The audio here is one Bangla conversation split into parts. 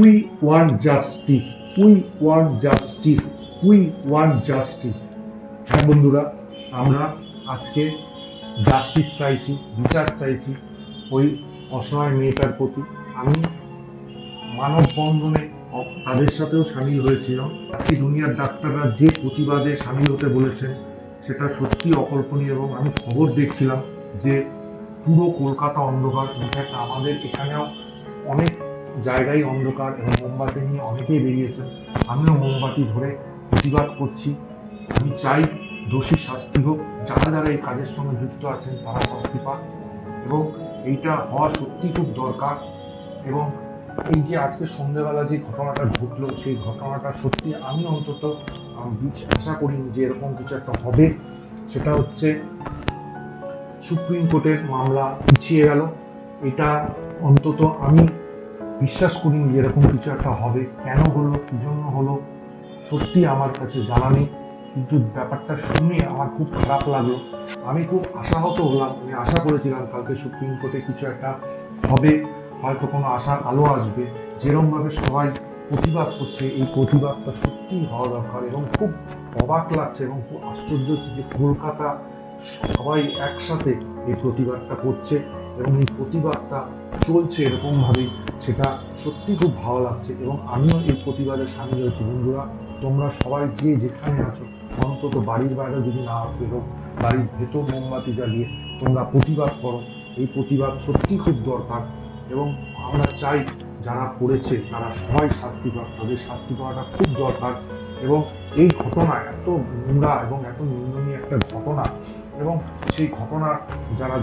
We want justice we want justice we want justice হ্যাঁ বন্ধুরা, আমরা আজকে জাস্টিস চাইছি, বিচার চাইছি ওই অসহায় মেয়েটার প্রতি। আমি মানববন্ধনে তাদের সাথেও সামিল হয়েছিলাম। আজকে দুনিয়ার ডাক্তাররা যে প্রতিবাদে সামিল হতে বলেছেন সেটা সত্যি অকল্পনীয় এবং আমি খবর দেখছিলাম যে পুরো কলকাতা অন্ধকার। ইনফ্যাক্ট আমাদের এখানেও অনেক জায়গায় অন্ধকার এবং মোমবাতি নিয়ে অনেকেই বেরিয়েছেন। আমিও মোমবাতি ধরে প্রতিবাদ করছি। আমি চাই দোষী শাস্তি হোক। যারা যারা এই কাজের সঙ্গে যুক্ত আছেন, তারা শাস্তি পাক এবং এইটা হওয়া সত্যি খুব দরকার এবং এই যে আজকে সন্ধ্যেবেলা যে ঘটনাটা ঘটলো, সেই ঘটনাটা সত্যি আমি অন্তত আশা করিনি যে এরকম কিছু একটা হবে। সেটা হচ্ছে সুপ্রিম কোর্টের মামলা পিছিয়ে গেল। এটা অন্তত আমি বিশ্বাস করিনি এরকম কিছু একটা হবে। কেন হলো? কি জন্য হলো? সত্যি আমার কাছে জানা নেই, কিন্তু ব্যাপারটা শুনে আমার খুব খারাপ লাগল। আমি খুব আশাহত হলাম। আমি আশা করেছিলাম কালকে সুপ্রিম কোর্টে কিছু একটা হবে। হয়তো কোনো আশার আলো আসবে। যেরমভাবে সবাই প্রতিবাদ করছে, এই প্রতিবাদটা সত্যিই হওয়া দরকার এবং খুব অবাক লাগছে এবং খুব আশ্চর্য হচ্ছে যে কলকাতা সবাই একসাথে এই প্রতিবাদটা করছে এবং এই প্রতিবাদটা চলছে এরকমভাবেই, সেটা সত্যি খুব ভালো লাগছে এবং আমিও এই প্রতিবাদে সামিল হয়েছি। বন্ধুরা, তোমরা সবাই যে যেখানে আছো, অন্তত বাড়ির বাইরে যদি না বেরো বাড়ির ভেতর মোমবাতি জ্বালিয়ে তোমরা প্রতিবাদ করো। এই প্রতিবাদ সত্যি খুব দরকার এবং আমরা চাই যারা করেছে, তারা সবাই শাস্তি পাক, তাদের শাস্তি পাওয়াটা খুব দরকার এবং এই ঘটনা এত নোংরা এবং এত নিন্দনীয় একটা ঘটনা এবং সেই ঘটনার যারা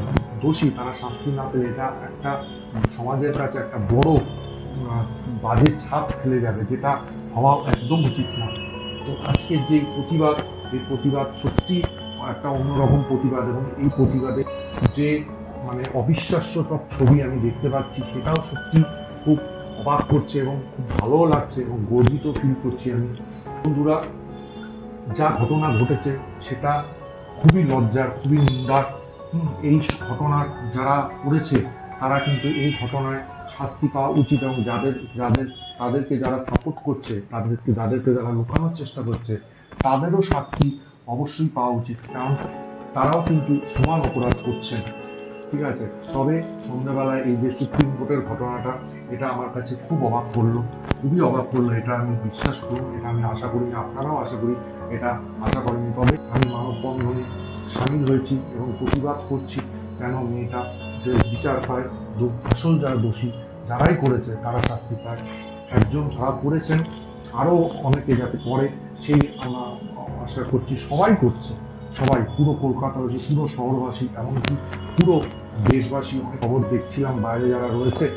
দোষী, তারা শাস্তি না পেলে এটা একটা সমাজের কাছে একটা বড় বাজে ছাপ ফেলে যাবে, যেটা হওয়া একদম উচিত না তো আজকের যে প্রতিবাদ, এই প্রতিবাদ সত্যি একটা অন্যরকম প্রতিবাদ এবং এই প্রতিবাদে যে মানে অবিশ্বাস্য সব ছবি আমি দেখতে পাচ্ছি, সেটাও সত্যি খুব অবাক করছে এবং খুব ভালোও লাগছে এবং গর্বিত ফিল করছি আমি। বন্ধুরা, যা ঘটনা ঘটেছে, সেটা খুবই লজ্জার, খুবই নিন্দার। এই ঘটনার যারা করেছে, তারা কিন্তু এই ঘটনায় শাস্তি পাওয়া উচিত এবং যাদের যাদের, তাদেরকে যারা সাপোর্ট করছে, তাদেরকে, যাদেরকে যারা লুকানোর চেষ্টা করছে, তাদেরও শাস্তি অবশ্যই পাওয়া উচিত। কারণ তারাও কিন্তু সমান অপরাধ করছেন। ঠিক আছে, তবে সন্ধ্যাবেলায় এই যে সুপ্রিম কোর্টের ঘটনাটা, এটা আমার কাছে খুব অবাক করল। খুবই অবাক করল, এটা আমি বিশ্বাস করুন এটা আমি আশা করি আপনারাও আশা করি এটা আশা করেনি তবে আমি মানববন্ধনে সামিল হয়েছি এবং প্রতিবাদ করছি কেন মেয়েটা যে বিচার পায় আসল যারা দোষী, যারাই করেছে, তারা শাস্তি পায়। একজন ধরা পড়েছেন আরও অনেকে যাতে পড়ে সেই আমরা আশা করছি সবাই করছে। সবাই, পুরো কলকাতাবাসী পুরো শহরবাসী, এমনকি পুরো দেশবাসী খবর দেখছিলাম, বাইরে যারা রয়েছে,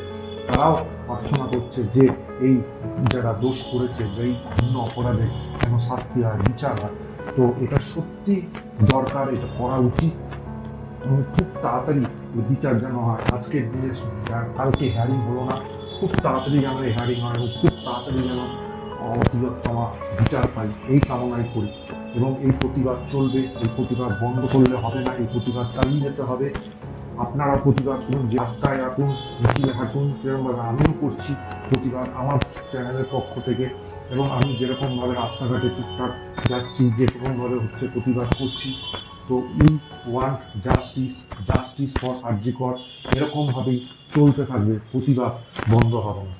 তারাও প্রার্থনা করছে যে এই যারা দোষ করেছে এই ভিন্ন অপরাধে যেন শাস্তি হয় বিচার হয়। তো এটা সত্যি দরকার, এটা করা উচিত। এবং খুব তাড়াতাড়ি বিচার যেন হয়। আজকের দিনে কালকে হ্যারিং হলো না। খুব তাড়াতাড়ি যেন এই হ্যারিং হয় এবং খুব তাড়াতাড়ি যেন অতিলোত্তমা বিচার পাই। এই কামনাই করি। এবং এই প্রতিবাদ চলবে, এই প্রতিবাদ বন্ধ করলে হবে না, এই প্রতিবাদ চালিয়ে যেতে হবে। আপনারা প্রতিবাদ করুন, যে রাস্তায় রাখুন মিছিলে হাঁটুন সেরকমভাবে আমিও করছি প্রতিবাদ আমার চ্যানেলের পক্ষ থেকে। এবং আমি যেরকমভাবে রাস্তাঘাটে টুকটাক যাচ্ছি, যেরকমভাবে হচ্ছে প্রতিবাদ করছি। তো we want justice justice for আর্যিকর এরকমভাবেই চলতে থাকবে, প্রতিবাদ বন্ধ হবে না।